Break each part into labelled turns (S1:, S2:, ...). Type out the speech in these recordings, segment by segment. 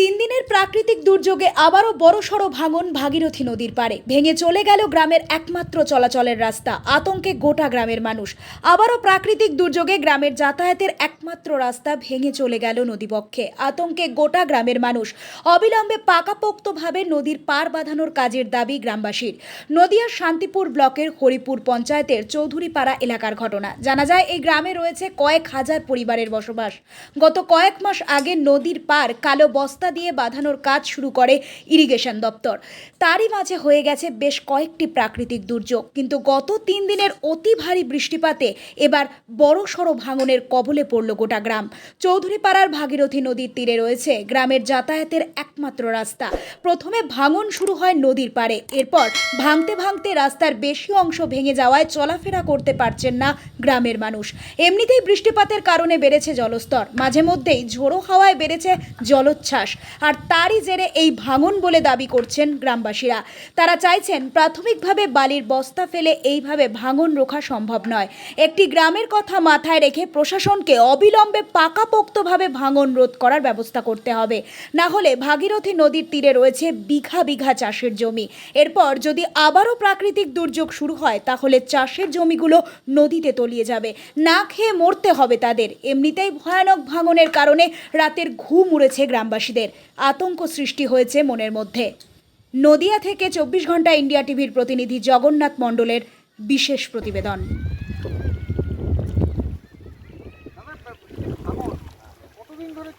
S1: তিন দিনের প্রাকৃতিক দুর্যোগে আবারও বড়সড় ভাঙন ভাগীরথী নদীর পাড়ে। ভেঙে চলে গেল গ্রামের একমাত্র চলাচলের রাস্তা, আতঙ্কে গোটা গ্রামের মানুষ। আবারও প্রাকৃতিক দুর্যোগে গ্রামের যাতায়াতের একমাত্র রাস্তা ভেঙে চলে গেল নদীপক্ষে। আতঙ্কে গোটা গ্রামের মানুষ। অবিলম্বে পাকাপোক্তভাবে নদীর পার বাঁধানোর কাজের দাবি গ্রামবাসীর। নদিয়ার শান্তিপুর ব্লকের হরিপুর পঞ্চায়েতের চৌধুরীপাড়া এলাকার ঘটনা। জানা যায়, এই গ্রামে রয়েছে কয়েক হাজার পরিবারের বসবাস। গত কয়েক মাস আগে নদীর পার কালো বস্তা দিয়ে বাঁধানোর কাজ শুরু করে ইরিগেশন দপ্তর। তারই মাঝে হয়ে গেছে বেশ কয়েকটি প্রাকৃতিক দুর্যোগ। কিন্তু গত তিন দিনের অতি ভারী বৃষ্টিপাতে এবার বড় সড়ো ভাঙনের কবলে পড়ল গোটা গ্রাম। চৌধুরীপাড়ার ভাগীরথী নদীর তীরে রয়েছে গ্রামের যাতায়াতের একমাত্র রাস্তা। প্রথমে ভাঙন শুরু হয় নদীর পাড়ে। এরপর ভাঙতে ভাঙতে রাস্তার বেশি অংশ ভেঙে যাওয়ায় চলাফেরা করতে পারছেন না গ্রামের মানুষ। এমনিতেই বৃষ্টিপাতের কারণে বেড়েছে জলস্তর। মাঝে মধ্যেই ঝোড়ো হাওয়ায় বেড়েছে জলোচ্ছ্বাস। আর তারই জেরে এই ভাঙন বলে দাবি করছেন গ্রামবাসীরা। তারা চাইছেন প্রাথমিকভাবে বালির বস্তা ফেলে এইভাবে ভাঙন রোখা সম্ভব নয়। একটি গ্রামের কথা মাথায় রেখে প্রশাসনকে অবিলম্বে পাকাপোক্তভাবে ভাঙন রোধ করার ব্যবস্থা করতে হবে। না হলে ভাগীরথী নদীর তীরে রয়েছে বিঘা বিঘা চাষের জমি। এরপর যদি আবারও প্রাকৃতিক দুর্যোগ শুরু হয়, তাহলে চাষের জমিগুলো নদীতে তলিয়ে যাবে। না খেয়ে মরতে হবে তাদের। এমনিতেই ভয়ানক ভাঙনের কারণে রাতের ঘুম উড়েছে গ্রামবাসীদের। আতঙ্ক সৃষ্টি হয়েছে মনের মধ্যে। নদিয়া থেকে চব্বিশ ঘণ্টা ইন্ডিয়া টিভির প্রতিনিধি জগন্নাথ মণ্ডলের বিশেষ প্রতিবেদন।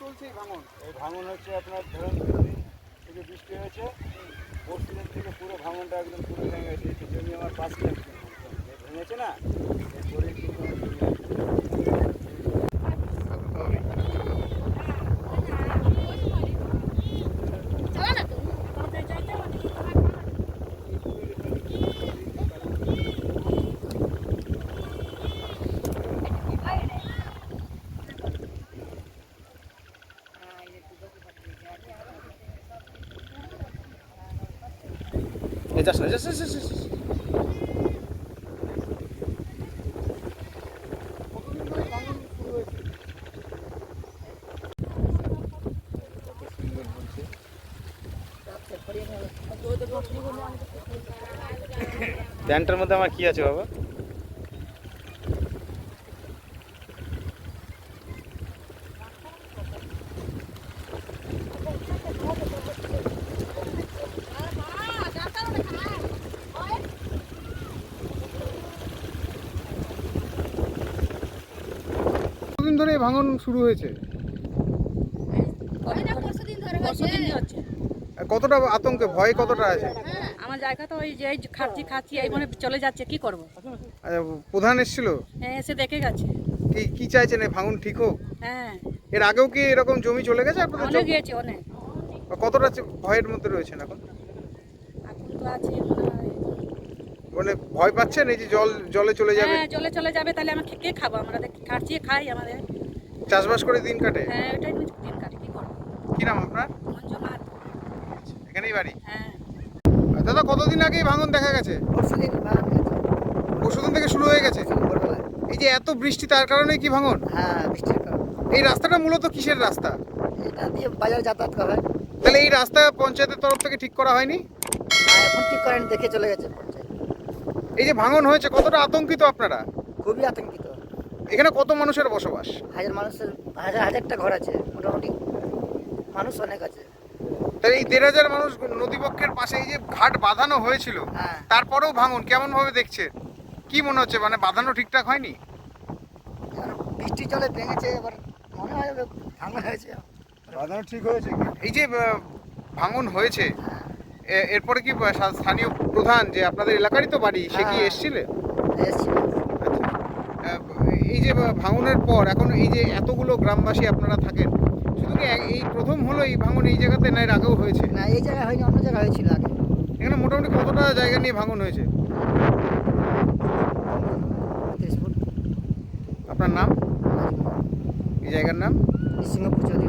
S2: চলছে ভাঙন?
S3: এই ভাঙন হচ্ছে আপনার ধরুন থেকে বৃষ্টি হয়েছে থেকে পুরো ভাঙনটা একদম পুরো ভেঙে গেছে জমি আমার পাঁচ লাখ ভেঙেছে না? এরপরে
S2: এই যাস না যাস যাস, মধ্যে আমার কি আছে বাবা? ধরে ভাঙন শুরু হয়েছে। কতটা? আতঙ্কে? ভয় কতটা আছে?
S4: আমার জায়গা তো ওই যে এই খাচ্ছি খাচ্ছি এই মনে চলে যাচ্ছে কি করব?
S2: আচ্ছা, প্রধান এসেছিল?
S4: হ্যাঁ এসে দেখে গেছে।
S2: কি কি চাইছেন? এই ভাঙন ঠিক হোক?
S4: হ্যাঁ।
S2: এর আগেও কি এরকম জমি চলে গেছে আপনাদের চোখ-
S4: গিয়েছে অনেক।
S2: কতটা ভয়ের মধ্যে রয়েছেন এখন?
S4: এখন তো আছে মনে
S2: ভয় পাচ্ছেন? এই যে জল জলে চলে যাবে?
S4: হ্যাঁ জলে চলে যাবে তাহলে আমরা কে খাব? আমরা দেখ- খাচ্ছি খাই আমাদের।
S2: চাষবাস করে দিন কাটে?
S4: হ্যাঁ ওটাই তো দিন কাটে কি করব?
S2: কি নাম আপনার?
S4: মঞ্জু মাত
S2: এখানেই বাড়ি?
S4: হ্যাঁ।
S2: দাদা কতদিন আগে ভাঙন দেখা গেছে?
S5: পরশুদিন ভাঙন গেছে।
S2: পরশুদিন থেকে শুরু হয়ে গেছে? এই যে এত বৃষ্টি তার কারণে কি ভাঙন?
S5: হ্যাঁ বৃষ্টির কারণে।
S2: এই রাস্তাটা মূলত কিসের রাস্তা?
S5: এটা দিয়ে বাজার যাতায়াত করা হয়।
S2: তাহলে এই রাস্তা পঞ্চায়েতের তরফ থেকে ঠিক করা হয়নি?
S5: এখন ঠিক করেন দেখে চলে গেছে।
S2: এই যে ভাঙন হয়েছে কতটা আতঙ্কিত আপনারা?
S5: খুবই আতঙ্কিত।
S2: এখানে কত মানুষের বসবাস?
S5: হাজার মানুষের হাজার হাজারটা ঘর আছে মোটামুটি মানুষ অনেক আছে।
S2: তাহলে এই দেড় হাজার মানুষ নদীপক্ষের পাশে এই যে ঘাট বাঁধানো হয়েছিল
S5: হ্যাঁ।
S2: তারপরেও ভাঙন কেমন ভাবে দেখছেন কি মনে হচ্ছে মানে বাঁধানো ঠিকঠাক হয়নি?
S5: বৃষ্টি জলে ভেঙেছে এবার মনে হয় ভাঙন হয়েছে।
S3: বাঁধানো ঠিক হয়েছে।
S2: এই যে ভাঙন হয়েছে এ- এরপরে কি স্থানীয় প্রধান যে আপনাদের এলাকারই তো বাড়ি সে কি
S5: হ্যাঁ।
S2: এসেছিলে?
S5: এসছি।
S2: আচ্ছা। এই যে ভাঙনের পর এখন এই যে এতগুলো গ্রামবাসী আপনারা থাকেন শুধু কি এই প্রথম হলো এই ভাঙন এই জায়গাতে না এর আগেও হয়েছে?
S5: না এই জায়গায় হয়নি অন্য জায়গায় হয়েছিল আগে।
S2: এখানে মোটামুটি কতটা জায়গা নিয়ে ভাঙন হয়েছে? আপনার নাম? এই জায়গার নাম?
S5: সিংহপুর চৌধুরী